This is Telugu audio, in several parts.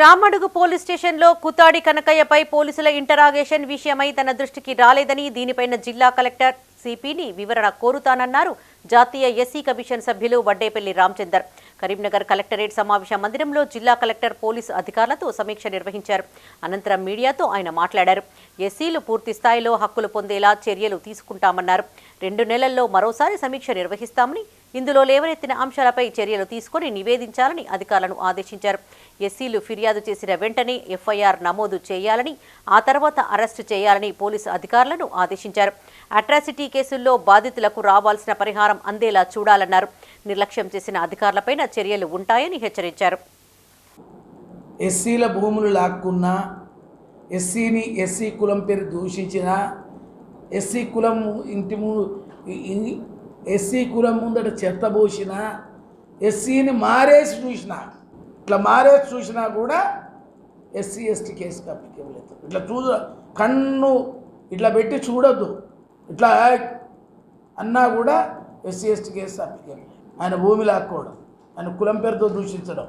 రామడుగు పోలీస్ స్టేషన్లో కుతాడి కనకయ్యపై పోలీసుల ఇంటరాగేషన్ విషయమై తన దృష్టికి రాలేదని దీనిపైన జిల్లా కలెక్టర్ సిపిని వివరణ కోరుతానన్నారు జాతీయ ఎస్సీ కమిషన్ సభ్యులు వడ్డేపల్లి రామచందర్. కరీంనగర్ కలెక్టరేట్ సమావేశ మందిరంలో జిల్లా కలెక్టర్ పోలీసు అధికారులతో సమీక్ష నిర్వహించారు. అనంతరం మీడియాతో ఆయన మాట్లాడారు. ఎస్సీలు పూర్తి స్థాయిలో హక్కులు పొందేలా చర్యలు తీసుకుంటామన్నారు. రెండు నెలల్లో మరోసారి సమీక్ష నిర్వహిస్తామని ఇందులో లేవనెత్తిన అంశాలపై చర్యలు తీసుకొని నివేదించాలని అధికారులను ఆదేశించారు. ఎస్సీలు ఫిర్యాదు చేసిన వెంటనే ఎఫ్ఐఆర్ నమోదు చేయాలని ఆ తర్వాత అరెస్టు చేయాలని పోలీసు అధికారులను ఆదేశించారు. అట్రాసిటీ కేసుల్లో బాధితులకు రావాల్సిన పరిహారం అందేలా చూడాలన్నారు. నిర్లక్ష్యం చేసిన అధికారులపైన చర్యలు ఉంటాయని హెచ్చరించారు. ఎస్సీల భూములు లాక్కున్నా ఎస్సీని ఎస్సీ కులం పేరు దూషించిన ఎస్సీ కులం ఇంటి ఎస్సీ కులం ముందట చెత్త పోసిన ఎస్సీని మారేసి చూసిన ఇట్లా మారేసి చూసినా కూడా ఎస్సీ ఎస్టీ కేసుకి అప్లికేబుల్ అవుతుంది ఇట్లా చూ కన్ను ఇట్లా పెట్టి చూడొద్దు. ఇట్లా అన్నా కూడా ఎస్సీ ఎస్టీ కేసు అప్లికేబుల్ ఆయన భూమి లాక్కోవడం ఆయన కులం పేరుతో దూషించడం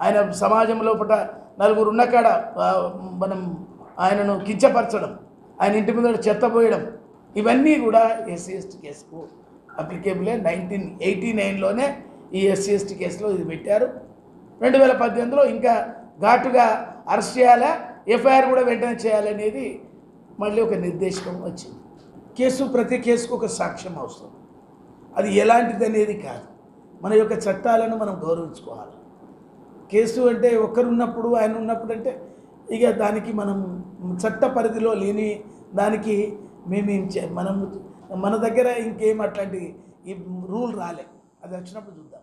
ఆయన సమాజం లోపల నలుగురు ఉన్న కాడ మనం ఆయనను కించపరచడం ఆయన ఇంటి ముందర చెత్త పోయడం ఇవన్నీ కూడా ఎస్సీ ఎస్టీ కేసుకు అప్లికేబులే నైన్టీన్ ఎయిటీ నైన్లోనే ఈ ఎస్సీ ఎస్టీ కేసులో ఇది పెట్టారు. రెండు వేల పద్దెనిమిదిలో ఇంకా ఘాటుగా అరెస్ట్ చేయాలా? ఎఫ్ఐఆర్ కూడా వెంటనే చేయాలనేది మళ్ళీ ఒక నిర్దేశకం వచ్చింది. కేసు ప్రతి కేసుకు ఒక సాక్ష్యం అవసరం. అది ఎలాంటిది అనేది కాదు. మన యొక్క చట్టాలను మనం గౌరవించుకోవాలి. కేసు అంటే ఒకరున్నప్పుడు ఆయన ఉన్నప్పుడు అంటే ఇక దానికి మనం చట్ట పరిధిలో లేని దానికి మేమేం చే మనం మన దగ్గర ఇంకేం అట్లాంటి ఈ రూల్ రాలే. అది వచ్చినప్పుడు చూద్దాం.